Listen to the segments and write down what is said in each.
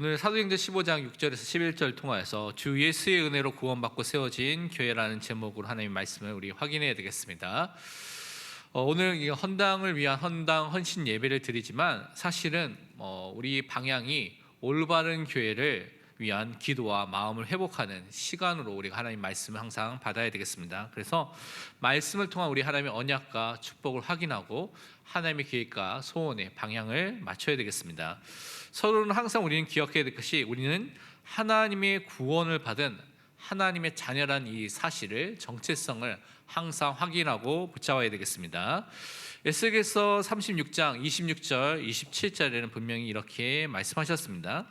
오늘 사도행전 15장 6절에서 11절 통하여서 주 예수의 은혜로 구원받고 세워진 교회라는 제목으로 하나님의 말씀을 우리 확인해야 되겠습니다. 어, 오늘 이 헌당을 위한 헌당 헌신 예배를 드리지만 사실은 어, 우리 방향이 올바른 교회를 위한 기도와 마음을 회복하는 시간으로 우리가 하나님 말씀을 항상 받아야 되겠습니다. 그래서 말씀을 통한 우리 하나님의 언약과 축복을 확인하고 하나님의 계획과 소원의 방향을 맞춰야 되겠습니다. 서로는 항상 우리는 기억해야 될 것이 우리는 하나님의 구원을 받은 하나님의 자녀란 이 사실을 정체성을 항상 확인하고 붙잡아야 되겠습니다. 에스겔서 36장 26절 27절에는 분명히 이렇게 말씀하셨습니다.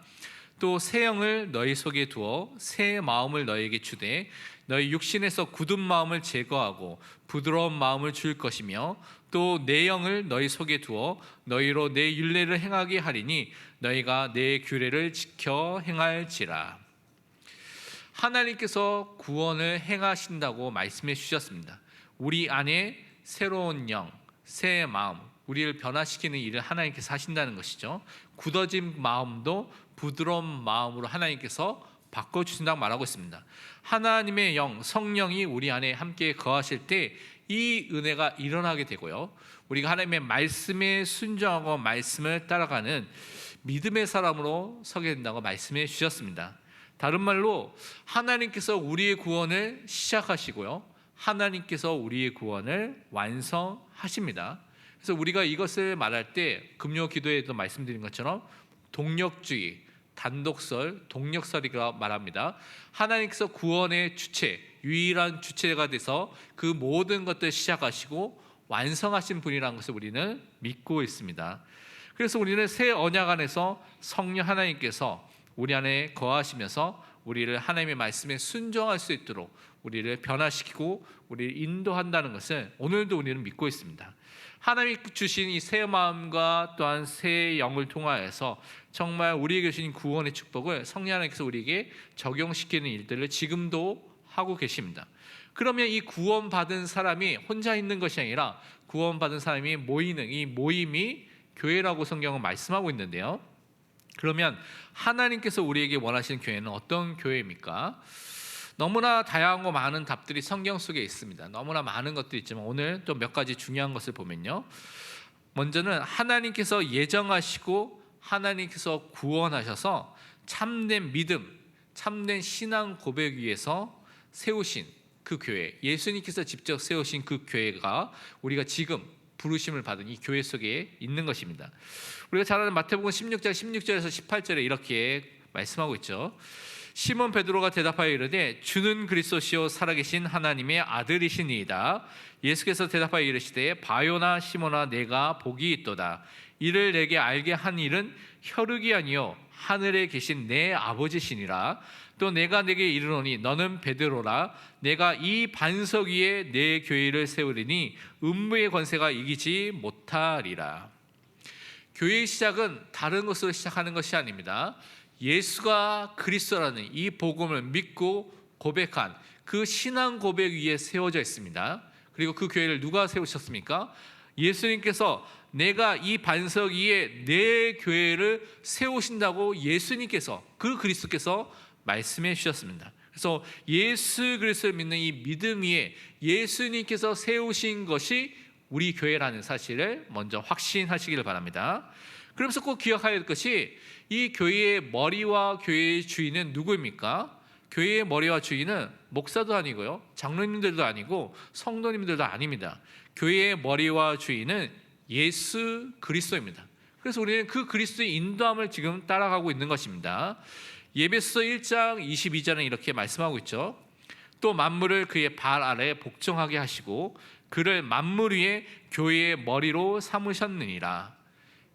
또 새 영을 너희 속에 두어 새 마음을 너희에게 주되 너희 육신에서 굳은 마음을 제거하고 부드러운 마음을 줄 것이며 또 내 영을 너희 속에 두어 너희로 내 율례를 행하게 하리니 너희가 내 규례를 지켜 행할지라. 하나님께서 구원을 행하신다고 말씀해 주셨습니다. 우리 안에 새로운 영, 새 마음, 우리를 변화시키는 일을 하나님께서 하신다는 것이죠. 굳어진 마음도 부드러운 마음으로 하나님께서 바꿔 주신다고 말하고 있습니다. 하나님의 영, 성령이 우리 안에 함께 거하실 때 이 은혜가 일어나게 되고요. 우리가 하나님의 말씀에 순종하고 말씀을 따라가는 믿음의 사람으로 서게 된다고 말씀해 주셨습니다. 다른 말로 하나님께서 우리의 구원을 시작하시고요. 하나님께서 우리의 구원을 완성하십니다. 그래서 우리가 이것을 말할 때 금요 기도에도 말씀드린 것처럼 동력주의, 단독설, 동력설이라 말합니다. 하나님께서 구원의 주체, 유일한 주체가 돼서 그 모든 것들 시작하시고 완성하신 분이라는 것을 우리는 믿고 있습니다. 그래서 우리는 새 언약 안에서 성령 하나님께서 우리 안에 거하시면서 우리를 하나님의 말씀에 순종할 수 있도록 우리를 변화시키고 우리를 인도한다는 것을 오늘도 우리는 믿고 있습니다. 하나님이 주신 이 새 마음과 또한 새 영을 통하여서 정말 우리에게 주신 구원의 축복을 성령 하나님께서 우리에게 적용시키는 일들을 지금도 하고 계십니다. 그러면 이 구원받은 사람이 혼자 있는 것이 아니라 구원받은 사람이 모이는 이 모임이 교회라고 성경은 말씀하고 있는데요. 그러면 하나님께서 우리에게 원하시는 교회는 어떤 교회입니까? 너무나 다양하고 많은 답들이 성경 속에 있습니다. 너무나 많은 것들이 있지만 오늘 또 몇 가지 중요한 것을 보면요. 먼저는 하나님께서 예정하시고 하나님께서 구원하셔서 참된 믿음, 참된 신앙 고백 위에서 세우신 그 교회, 예수님께서 직접 세우신 그 교회가 우리가 지금 부르심을 받은 이 교회 속에 있는 것입니다. 우리가 잘 아는 마태복음 16장 16절에서 18절에 이렇게 말씀하고 있죠. 시몬 베드로가 대답하여 이르되 주는 그리스도시요 살아계신 하나님의 아들이시니이다. 예수께서 대답하여 이르시되 바요나 시몬아 내가 복이 있도다. 이를 내게 알게 한 일은 혈육이 아니요 하늘에 계신 내 아버지시니라. 또 내가 내게 이르노니 너는 베드로라. 내가 이 반석 위에 내 교회를 세우리니 음부의 권세가 이기지 못하리라. 교회의 시작은 다른 것으로 시작하는 것이 아닙니다. 예수가 그리스도라는 이 복음을 믿고 고백한 그 신앙 고백 위에 세워져 있습니다. 그리고 그 교회를 누가 세우셨습니까? 예수님께서 내가 이 반석 위에 내 교회를 세우신다고 예수님께서 그 그리스도께서 말씀해 주셨습니다. 그래서 예수 그리스도를 믿는 이 믿음 위에 예수님께서 세우신 것이 우리 교회라는 사실을 먼저 확신하시기를 바랍니다. 그러면서 꼭 기억해야 될 것이 이 교회의 머리와 교회의 주인은 누구입니까? 교회의 머리와 주인은 목사도 아니고요. 장로님들도 아니고 성도님들도 아닙니다. 교회의 머리와 주인은 예수 그리스도입니다. 그래서 우리는 그 그리스도의 인도함을 지금 따라가고 있는 것입니다. 예배서 1장 22절은 이렇게 말씀하고 있죠. 또 만물을 그의 발 아래 복종하게 하시고 그를 만물 위에 교회의 머리로 삼으셨느니라.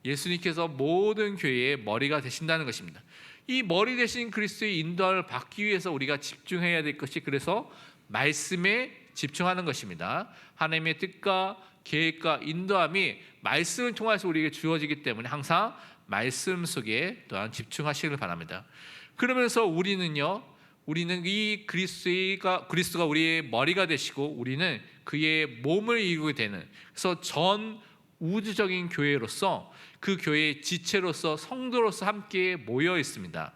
예수님께서 모든 교회의 머리가 되신다는 것입니다. 이 머리 대신 그리스도의 인도를 받기 위해서 우리가 집중해야 될 것이 그래서 말씀에 집중하는 것입니다. 하나님의 뜻과 계획과 인도함이 말씀을 통해서 우리에게 주어지기 때문에 항상 말씀 속에 또한 집중하시길 바랍니다. 그러면서 우리는요, 우리는 이 그리스도가 그리스도가 우리의 머리가 되시고 우리는 그의 몸을 이루게 되는 그래서 전 우주적인 교회로서 그 교회의 지체로서 성도로서 함께 모여 있습니다.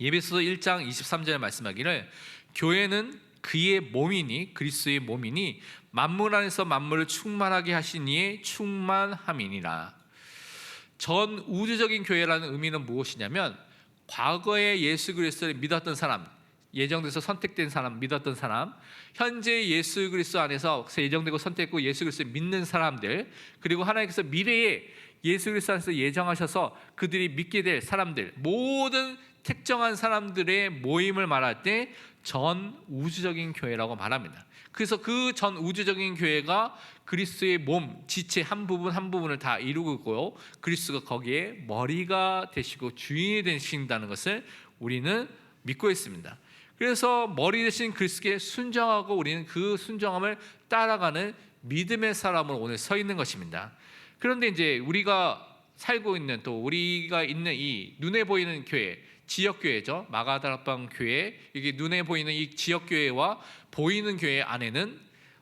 예배소서 1장 23절에 말씀하기를 교회는 그의 몸이니 그리스도의 몸이니 만물 안에서 만물을 충만하게 이의 충만함이니라. 전 우주적인 교회라는 의미는 무엇이냐면 과거에 예수 그리스도를 믿었던 사람, 예정돼서 선택된 사람, 믿었던 사람, 현재 예수 그리스도 안에서 예정되고 선택했고 예수 그리스도를 믿는 사람들, 그리고 하나님께서 미래에 예수 그리스도 안에서 예정하셔서 그들이 믿게 될 사람들, 모든 특정한 사람들의 모임을 말할 때 전 우주적인 교회라고 말합니다. 그래서 그 전 우주적인 교회가 그리스도의 몸, 지체 한 부분 한 부분을 다 이루고 있고요. 그리스도가 거기에 머리가 되시고 주인이 되신다는 것을 우리는 믿고 있습니다. 그래서 머리 대신 그리스도께 순정하고 우리는 그 순정함을 따라가는 믿음의 사람으로 오늘 서 있는 것입니다. 그런데 이제 우리가 살고 있는 또 우리가 있는 이 눈에 보이는 교회 지역 교회죠 마가다락방 교회 이게 눈에 보이는 이 지역 교회와 보이는 교회 안에는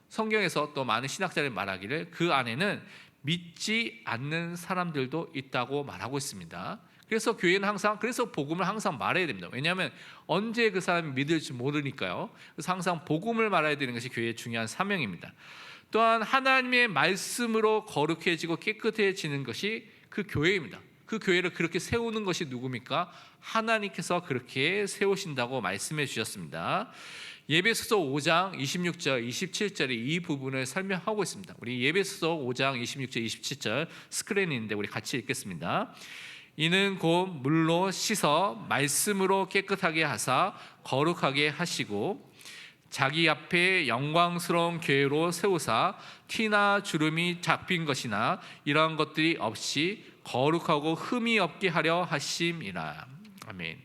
성경에서 또 많은 신학자들이 말하기를 그 안에는 믿지 않는 사람들도 있다고 말하고 있습니다. 그래서 교회는 항상 그래서 복음을 항상 말해야 됩니다. 왜냐하면 언제 그 사람이 믿을지 모르니까요. 그래서 항상 복음을 말해야 되는 것이 교회의 중요한 사명입니다. 또한 하나님의 말씀으로 거룩해지고 깨끗해지는 것이 그 교회입니다. 그 교회를 그렇게 세우는 것이 누굽니까? 하나님께서 그렇게 세우신다고 말씀해 주셨습니다. 예배소서 5장 26절, 27절에 이 부분을 설명하고 있습니다. 우리 예배소서 5장 26절, 27절 스크린이 있는데 우리 같이 읽겠습니다. 이는 곧 물로 씻어 말씀으로 깨끗하게 하사 거룩하게 하시고 자기 앞에 영광스러운 교회로 세우사 티나 주름이 잡힌 것이나 이러한 것들이 없이 거룩하고 흠이 없게 하려 하심이라. 아멘.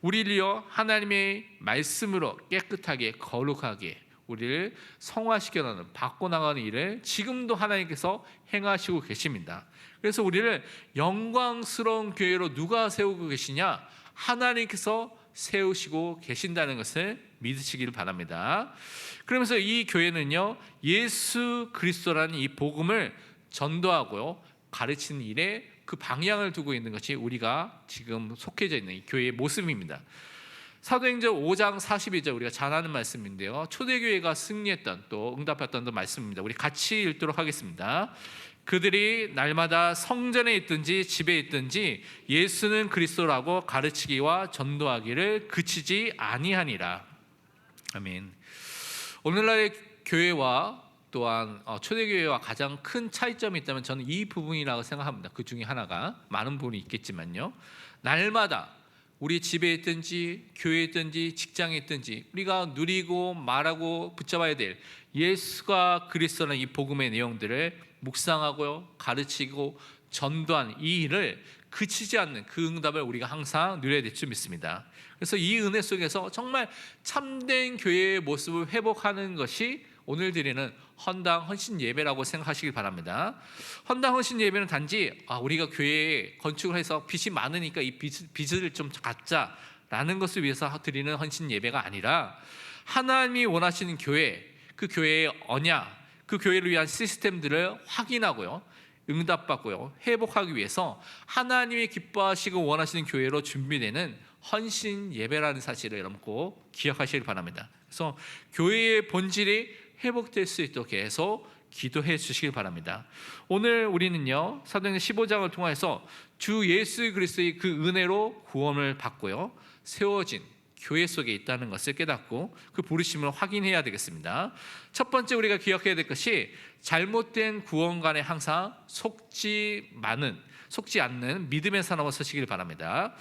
우리를요 하나님의 말씀으로 깨끗하게 거룩하게 우리를 성화시켜 나가는 바꿔 나가는 일을 지금도 하나님께서 행하시고 계십니다. 그래서 우리를 영광스러운 교회로 누가 세우고 계시냐? 하나님께서 세우시고 계신다는 것을 믿으시기를 바랍니다. 그러면서 이 교회는요 예수 그리스도라는 이 복음을 전도하고요 가르치는 일에 그 방향을 두고 있는 것이 우리가 지금 속해져 있는 이 교회의 모습입니다. 사도행전 5장 42절 우리가 잘 아는 말씀인데요. 초대교회가 승리했던 또 응답했던 말씀입니다. 우리 같이 읽도록 하겠습니다. 그들이 날마다 성전에 있든지 집에 있든지 예수는 그리스도라고 가르치기와 전도하기를 그치지 아니하니라. 아멘. 오늘날의 교회와 또한 어, 초대교회와 가장 큰 차이점이 있다면 저는 이 부분이라고 생각합니다. 그 중에 하나가 많은 부분이 있겠지만요. 날마다 우리 집에 있든지 교회에 있든지 직장에 있든지 우리가 누리고 말하고 붙잡아야 될 예수가 그리스도라는 이 복음의 내용들을 묵상하고요 가르치고 전도한 이 일을 그치지 않는 그 응답을 우리가 항상 누려야 될 줄 믿습니다. 그래서 이 은혜 속에서 정말 참된 교회의 모습을 회복하는 것이 오늘 드리는 헌당 헌신 예배라고 생각하시길 바랍니다. 헌당 헌신 예배는 단지 아, 우리가 교회에 건축을 해서 빚이 많으니까 이 빚, 빚을 좀 갚자라는 것을 위해서 드리는 헌신 예배가 아니라 하나님이 원하시는 교회, 그 교회의 언약, 그 교회를 위한 시스템들을 확인하고요. 응답받고요. 회복하기 위해서 하나님이 기뻐하시고 원하시는 교회로 준비되는 헌신 예배라는 사실을 여러분 꼭 기억하시길 바랍니다. 그래서 교회의 본질이 회복될 수 있도록 계속 기도해 주시길 바랍니다. 오늘 우리는요 사도행전 15장을 통해서 주 예수 그리스도의 그 은혜로 구원을 받고요 세워진 교회 속에 있다는 것을 깨닫고 그 부르심을 확인해야 되겠습니다. 첫 번째 우리가 기억해야 될 것이 잘못된 구원관에 항상 속지 많은 속지 않는 믿음의 사람으로 서시길 바랍니다.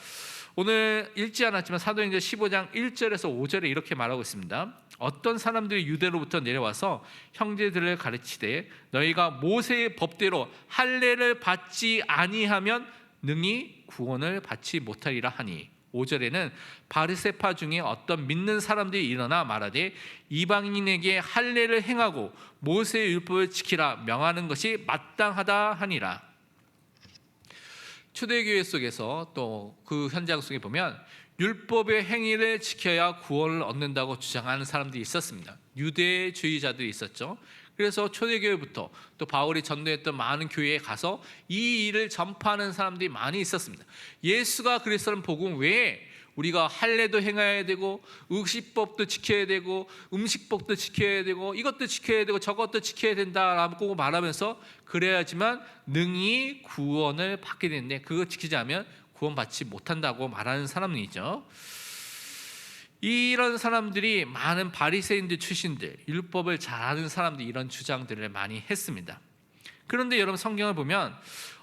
오늘 읽지 않았지만 사도행전 15장 1절에서 5절에 이렇게 말하고 있습니다. 어떤 사람들이 유대로부터 내려와서 형제들을 가르치되 너희가 모세의 법대로 할례를 받지 아니하면 능히 구원을 받지 못하리라 하니 5절에는 바리세파 중에 어떤 믿는 사람들이 일어나 말하되 이방인에게 할례를 행하고 모세의 율법을 지키라 명하는 것이 마땅하다 하니라. 초대교회 속에서 또 그 현장 속에 보면 율법의 행위를 지켜야 구원을 얻는다고 주장하는 사람들이 있었습니다. 유대주의자들이 있었죠. 그래서 초대교회부터 또 바울이 전도했던 많은 교회에 가서 이 일을 전파하는 사람들이 많이 있었습니다. 예수가 그리스도는 복음 외에 우리가 할례도 행해야 되고 의식법도 지켜야 되고 음식법도 지켜야 되고 이것도 지켜야 되고 저것도 지켜야 된다라고 말하면서 그래야지만 능히 구원을 받게 되는데 그거 지키지 않으면 구원받지 못한다고 말하는 사람이죠. 이런 사람들이 많은 바리새인들 출신들, 율법을 잘 아는 사람들이 이런 주장들을 많이 했습니다. 그런데 여러분 성경을 보면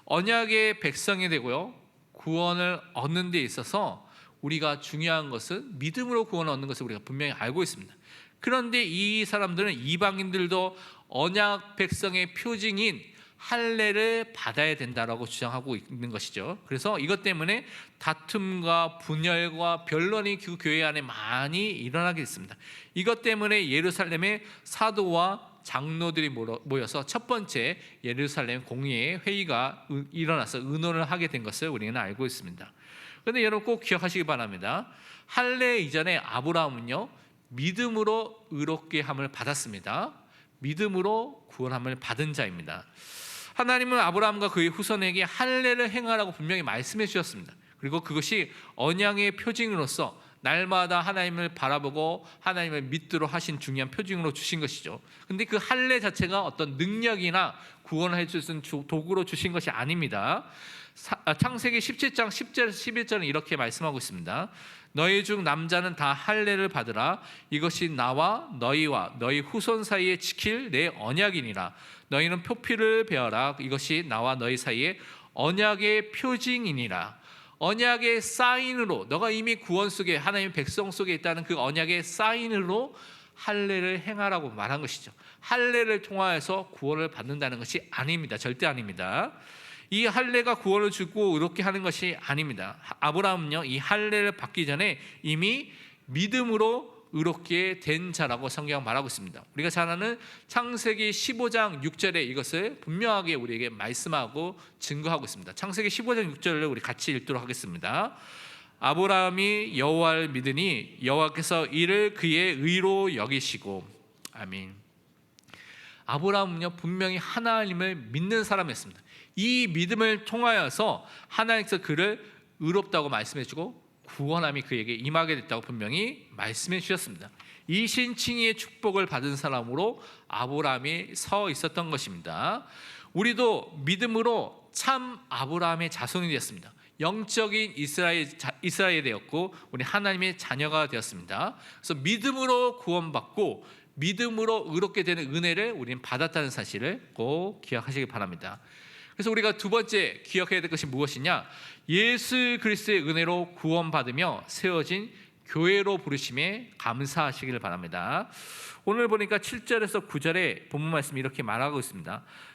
언약의 백성이 되고요. 구원을 얻는 데 있어서 우리가 중요한 것은 믿음으로 구원을 얻는 것을 우리가 분명히 알고 있습니다. 그런데 이 사람들은 이방인들도 언약 백성의 표징인 할례를 받아야 된다라고 주장하고 있는 것이죠. 그래서 이것 때문에 다툼과 분열과 변론이 그 교회 안에 많이 일어나게 됐습니다. 이것 때문에 예루살렘의 사도와 장로들이 모여- 모여서 첫 번째 예루살렘 공의회 회의가 의- 일어나서 의논을 하게 된 것을 우리는 알고 있습니다. 그런데 여러분 꼭 기억하시기 바랍니다. 할례 이전에 아브라함은요 믿음으로 의롭게 함을 받았습니다. 믿음으로 구원함을 받은 자입니다. 하나님은 아브라함과 그의 후손에게 할례를 행하라고 분명히 말씀해 주셨습니다. 그리고 그것이 언양의 표징으로서 날마다 하나님을 바라보고 하나님을 믿도록 하신 중요한 표징으로 주신 것이죠. 근데 그 할례 자체가 어떤 능력이나 구원을 해줄 수 있는 주- 도구로 주신 것이 아닙니다. 사- 아, 창세기 17장 10절 11절은 이렇게 말씀하고 있습니다. 너희 중 남자는 다 할례를 받으라 이것이 나와 너희와 너희 후손 사이에 지킬 내 언약이니라 너희는 표피를 베어라 이것이 나와 너희 사이에 언약의 표징이니라 언약의 사인으로 너가 이미 구원 속에 하나님 백성 속에 있다는 그 언약의 사인으로 할례를 행하라고 말한 것이죠. 할례를 통하여서 구원을 받는다는 것이 아닙니다. 절대 아닙니다. 이 할례가 구원을 주고 의롭게 하는 것이 아닙니다. 아브라함은요 이 할례를 받기 전에 이미 믿음으로 의롭게 된 자라고 성경 말하고 있습니다. 우리가 잘 아는 창세기 15장 6절에 이것을 분명하게 우리에게 말씀하고 증거하고 있습니다. 창세기 15장 6절을 우리 같이 읽도록 하겠습니다. 아브라함이 여호와를 믿으니 여호와께서 이를 그의 의로 여기시고 아멘. 아브라함은요 분명히 하나님을 믿는 사람이었습니다. 이 믿음을 통하여서 하나님께서 그를 의롭다고 말씀해주고 구원함이 그에게 임하게 됐다고 분명히 말씀해 주셨습니다. 이 신칭의 축복을 받은 사람으로 아브라함이 서 있었던 것입니다. 우리도 믿음으로 참 아브라함의 자손이 되었습니다. 영적인 이스라엘 자- 이스라엘이 되었고 우리 하나님의 자녀가 되었습니다. 그래서 믿음으로 구원받고 믿음으로 의롭게 되는 은혜를 우리는 받았다는 사실을 꼭 기억하시기 바랍니다. 그래서 우리가 두 번째 기억해야 될 것이 무엇이냐? 예수 그리스도의 은혜로 구원받으며 세워진 교회로 부르심에 감사하시기를 바랍니다. 오늘 보니까 7절에서 9절에 본문 말씀이 이렇게 말하고 있습니다.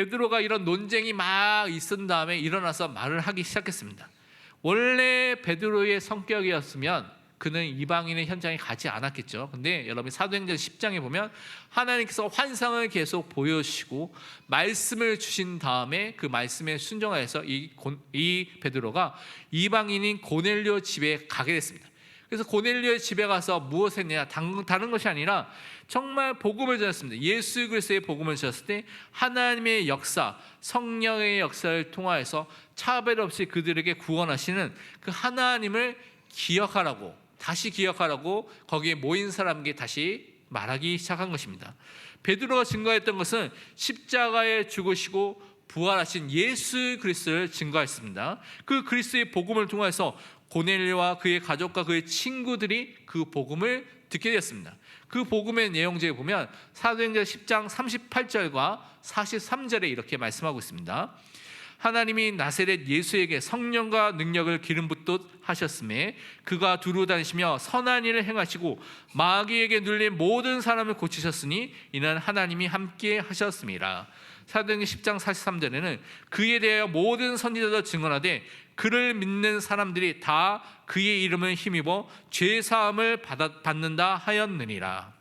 베드로가 이런 논쟁이 막 있은 다음에 일어나서 말을 하기 시작했습니다. 원래 베드로의 성격이었으면 그는 이방인의 현장에 가지 않았겠죠. 근데 여러분 사도행전 10장에 보면 하나님께서 환상을 계속 보여주시고 말씀을 주신 다음에 그 말씀에 순종하여서 이, 고- 이 베드로가 이방인인 고넬료 집에 가게 됐습니다. 그래서 고넬료의 집에 가서 무엇을 했냐 당- 다른 것이 아니라 정말 복음을 전했습니다. 예수 그리스도의 복음을 전했을 때 하나님의 역사, 성령의 역사를 통하여서 차별 없이 그들에게 구원하시는 그 하나님을 기억하라고 다시 기억하라고 거기에 모인 사람에게 다시 말하기 시작한 것입니다. 베드로가 증거했던 것은 십자가에 죽으시고 부활하신 예수 그리스도를 증거했습니다. 그 그리스도의 복음을 통해서 고넬료와 그의 가족과 그의 친구들이 그 복음을 듣게 되었습니다. 그 복음의 내용지에 보면 사도행전 10장 38절과 43절에 이렇게 말씀하고 있습니다. 하나님이 나세렛 예수에게 성령과 능력을 기름 붓듯 하셨음에 그가 두루 다니시며 선한 일을 행하시고 마귀에게 눌린 모든 사람을 고치셨으니 이는 하나님이 함께 하셨습니다. 사도행전 10장 43절에는 그에 대하여 모든 선지자도 증언하되 그를 믿는 사람들이 다 그의 이름을 힘입어 죄 사함을 받는다 하였느니라.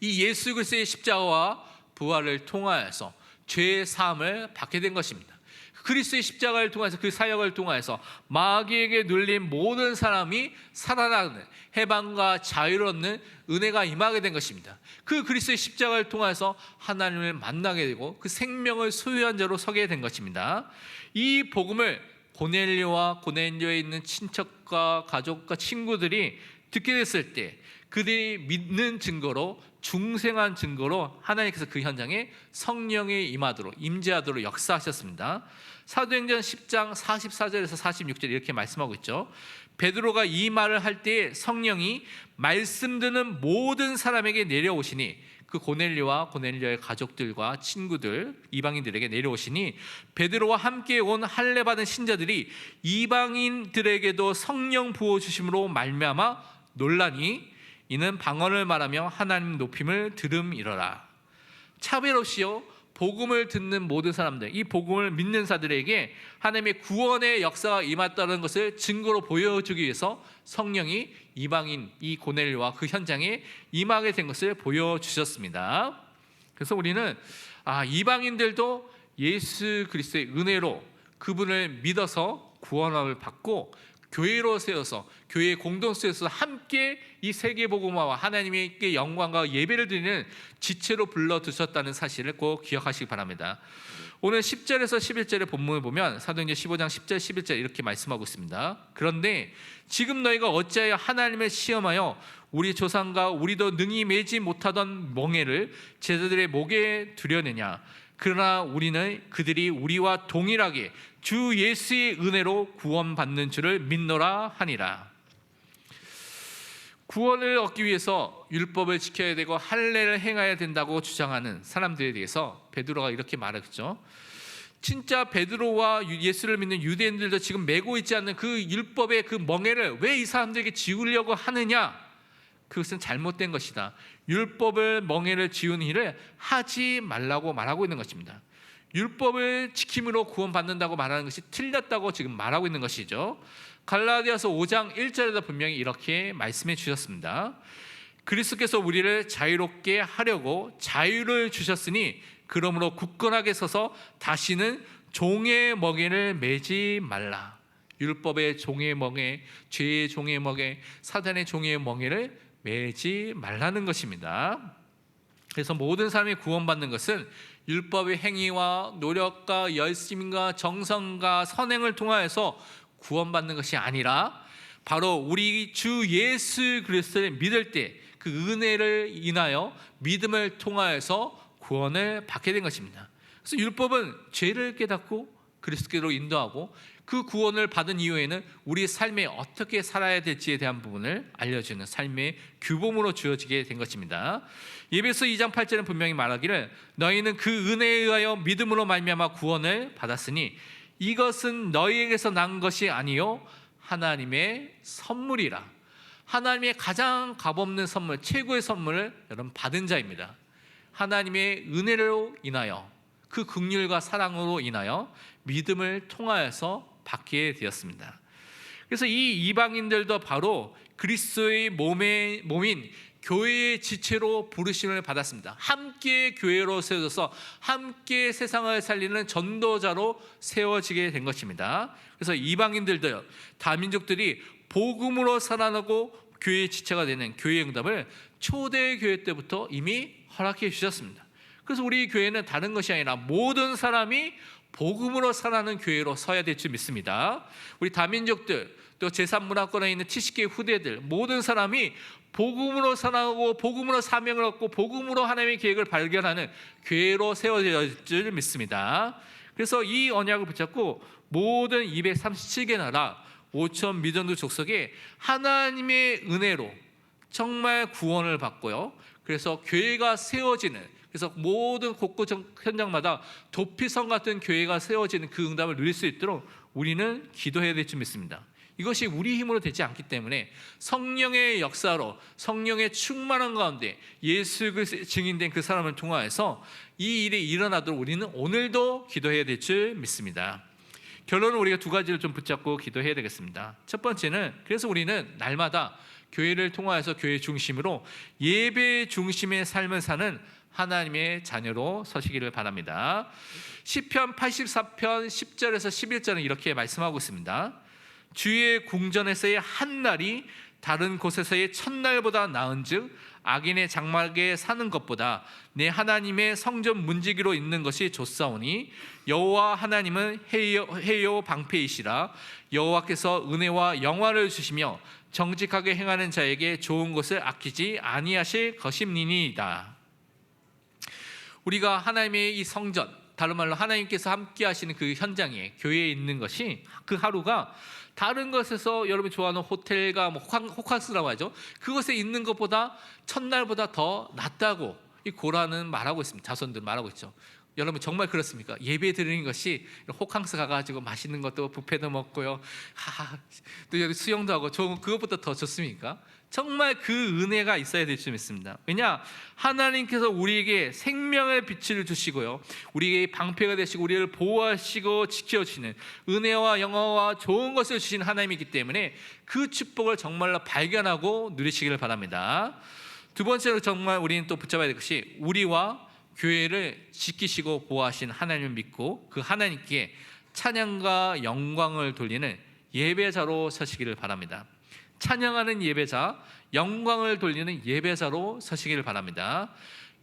이 예수 그리스도의 십자가와 부활을 통하여서 죄 사함을 받게 된 것입니다. 그리스도의 십자가를 통해서 그 사역을 통해서 마귀에게 눌린 모든 사람이 살아나는 해방과 자유를 얻는 은혜가 임하게 된 것입니다. 그 그리스도의 십자가를 통해서 하나님을 만나게 되고 그 생명을 소유한 자로 서게 된 것입니다. 이 복음을 고넬료와 고넬료에 있는 친척과 가족과 친구들이 듣게 됐을 때 그들이 믿는 증거로 중생한 증거로 하나님께서 그 현장에 성령이 임하도록 임재하도록 역사하셨습니다. 사도행전 10장 44절에서 46절 이렇게 말씀하고 있죠. 베드로가 이 말을 할때 성령이 말씀 듣는 모든 사람에게 내려오시니 그 고넬료와 고넬료의 가족들과 친구들 이방인들에게 내려오시니 베드로와 함께 온 할례 받은 신자들이 이방인들에게도 성령 부어 주심으로 말미암아 놀라니 이는 방언을 말하며 하나님 높임을 들음이러라. 차별 없이요 복음을 듣는 모든 사람들, 이 복음을 믿는 자들에게 하나님의 구원의 역사가 임했다는 것을 증거로 보여주기 위해서 성령이 이방인 이 고넬료와 그 현장에 임하게 된 것을 보여주셨습니다. 그래서 우리는 아 이방인들도 예수 그리스도의 은혜로 그분을 믿어서 구원함을 받고 교회로 세워서 교회 공동체에서 함께 이 세계 복음화와 하나님께 영광과 예배를 드리는 지체로 불러 두셨다는 사실을 꼭 기억하시기 바랍니다. 오늘 10절에서 11절의 본문을 보면 사도행전 15장 10절 11절 이렇게 말씀하고 있습니다. 그런데 지금 너희가 어찌하여 하나님을 시험하여 우리 조상과 우리도 능히 매지 못하던 멍에를 제자들의 목에 두려느냐 그러나 우리는 그들이 우리와 동일하게 주 예수의 은혜로 구원받는 줄을 믿노라 하니라. 구원을 얻기 위해서 율법을 지켜야 되고 할례를 행해야 된다고 주장하는 사람들에 대해서 베드로가 이렇게 말했죠. 진짜 베드로와 예수를 믿는 유대인들도 지금 메고 있지 않는 그 율법의 그 멍에를 왜 이 사람들에게 지우려고 하느냐? 그것은 잘못된 것이다. 율법을 멍에를 지우는 일을 하지 말라고 말하고 있는 것입니다. 율법을 지킴으로 구원받는다고 말하는 것이 틀렸다고 지금 말하고 있는 것이죠. 갈라디아서 5장 1절에도 분명히 이렇게 말씀해 주셨습니다. 그리스도께서 우리를 자유롭게 하려고 자유를 주셨으니 그러므로 굳건하게 서서 다시는 종의 멍에를 매지 말라. 율법의 종의 멍에, 죄의 종의 멍에, 사단의 종의 멍에를 매지 말라는 것입니다. 그래서 모든 사람이 구원받는 것은 율법의 행위와 노력과 열심과 정성과 선행을 통하여서 구원받는 것이 아니라 바로 우리 주 예수 그리스도를 믿을 때 그 은혜를 인하여 믿음을 통하여서 구원을 받게 된 것입니다. 그래서 율법은 죄를 깨닫고 그리스도로 인도하고 그 구원을 받은 이후에는 우리 삶에 어떻게 살아야 될지에 대한 부분을 알려주는 삶의 규범으로 주어지게 된 것입니다. 예배서 2장 8절은 분명히 말하기를 너희는 그 은혜에 의하여 믿음으로 말미암아 구원을 받았으니 이것은 너희에게서 난 것이 아니요 하나님의 선물이라. 하나님의 가장 값없는 선물, 최고의 선물을 여러분 받은 자입니다. 하나님의 은혜로 인하여 그 긍휼과 사랑으로 인하여 믿음을 통하여서 받게 되었습니다. 그래서 이 이방인들도 바로 그리스도의 몸의 몸인 교회의 지체로 부르심을 받았습니다. 함께 교회로 세워져서 함께 세상을 살리는 전도자로 세워지게 된 것입니다. 그래서 이방인들도요, 다민족들이 복음으로 살아나고 교회의 지체가 되는 교회 응답을 초대 교회 때부터 이미 허락해 주셨습니다. 그래서 우리 교회는 다른 것이 아니라 모든 사람이 복음으로 살아가는 교회로 서야 될 줄 믿습니다. 우리 다민족들 또 제3문화권에 있는 70개 후대들 모든 사람이 복음으로 살아가고 복음으로 사명을 얻고 복음으로 하나님의 계획을 발견하는 교회로 세워질 줄 믿습니다. 그래서 이 언약을 붙잡고 모든 237개 나라 5천 미전도 족속에 하나님의 은혜로 정말 구원을 받고요. 그래서 교회가 세워지는 그래서 모든 곳곳 현장마다 도피성 같은 교회가 세워지는 그 응답을 누릴 수 있도록 우리는 기도해야 될 줄 믿습니다. 이것이 우리 힘으로 되지 않기 때문에 성령의 역사로 성령의 충만한 가운데 예수 그리스도의 증인된 그 사람을 통하여서 이 일이 일어나도록 우리는 오늘도 기도해야 될 줄 믿습니다. 결론은 우리가 두 가지를 좀 붙잡고 기도해야 되겠습니다. 첫 번째는 그래서 우리는 날마다 교회를 통하여서 교회 중심으로 예배 중심의 삶을 사는 하나님의 자녀로 서시기를 바랍니다. 시편 84편 10절에서 11절은 이렇게 말씀하고 있습니다. 주의 궁전에서의 한 날이 다른 곳에서의 첫날보다 나은즉 악인의 장막에 사는 것보다 내 하나님의 성전 문지기로 있는 것이 좋사오니 여호와 하나님은 해요, 방패이시라 여호와께서 은혜와 영화를 주시며 정직하게 행하는 자에게 좋은 것을 아끼지 아니하실 것임니이다. 우리가 하나님의 이 성전 다른 말로 하나님께서 함께 하시는 그 현장에 교회에 있는 것이 그 하루가 다른 것에서 여러분이 좋아하는 호텔과 뭐 호캉, 호캉스라고 하죠. 그것에 있는 것보다 첫날보다 더 낫다고 이 고라는 말하고 있습니다. 자손들 말하고 있죠. 여러분 정말 그렇습니까? 예배 드리는 것이 호캉스 가가지고 맛있는 것도 뷔페도 먹고요. 하, 또 여기 수영도 하고 저 그것보다 더 좋습니까? 정말 그 은혜가 있어야 될 줄 믿습니다. 왜냐 하나님께서 우리에게 생명의 빛을 주시고요, 우리에게 방패가 되시고 우리를 보호하시고 지켜주시는 은혜와 영화와 좋은 것을 주신 하나님이기 때문에 그 축복을 정말로 발견하고 누리시기를 바랍니다. 두 번째로 정말 우리는 또 붙잡아야 될 것이 우리와 교회를 지키시고 보호하신 하나님을 믿고 그 하나님께 찬양과 영광을 돌리는 예배자로 서시기를 바랍니다. 찬양하는 예배자, 영광을 돌리는 예배자로 서시기를 바랍니다.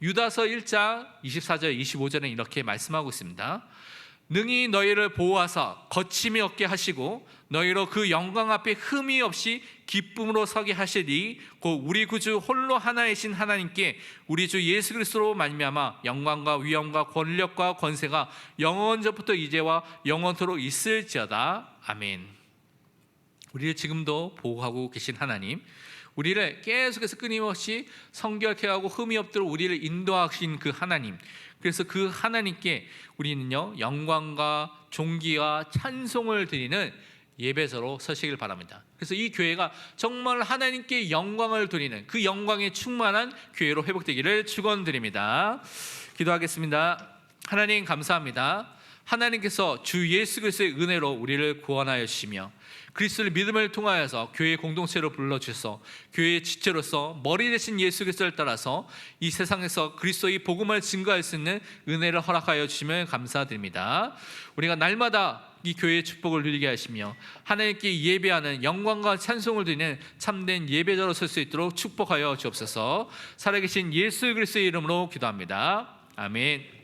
유다서 1장 24절 25절에 이렇게 말씀하고 있습니다. 능히 너희를 보호하사 거침이 없게 하시고 너희로 그 영광 앞에 흠이 없이 기쁨으로 서게 하시니 곧 우리 구주 홀로 하나이신 하나님께 우리 주 예수 그리스도로 말미암아 영광과 위엄과 권력과 권세가 영원전부터 이제와 영원토록 있을지어다 아멘. 우리를 지금도 보호하고 계신 하나님, 우리를 계속해서 끊임없이 성결케 하고 흠이 없도록 우리를 인도하신 그 하나님. 그래서 그 하나님께 우리는요 영광과 존귀와 찬송을 드리는 예배자로 서시길 바랍니다. 그래서 이 교회가 정말 하나님께 영광을 드리는 그 영광에 충만한 교회로 회복되기를 축원드립니다. 기도하겠습니다. 하나님 감사합니다. 하나님께서 주 예수 그리스도의 은혜로 우리를 구원하여 주시며 그리스도를 믿음을 통하여서 교회 공동체로 불러 주셔서 교회의 지체로서 머리 대신 예수 그리스도를 따라서 이 세상에서 그리스도의 복음을 증거할 수 있는 은혜를 허락하여 주시면 감사드립니다. 우리가 날마다 이 교회의 축복을 누리게 하시며 하나님께 예배하는 영광과 찬송을 드리는 참된 예배자로 설 수 있도록 축복하여 주옵소서. 살아계신 예수 그리스도의 이름으로 기도합니다. 아멘.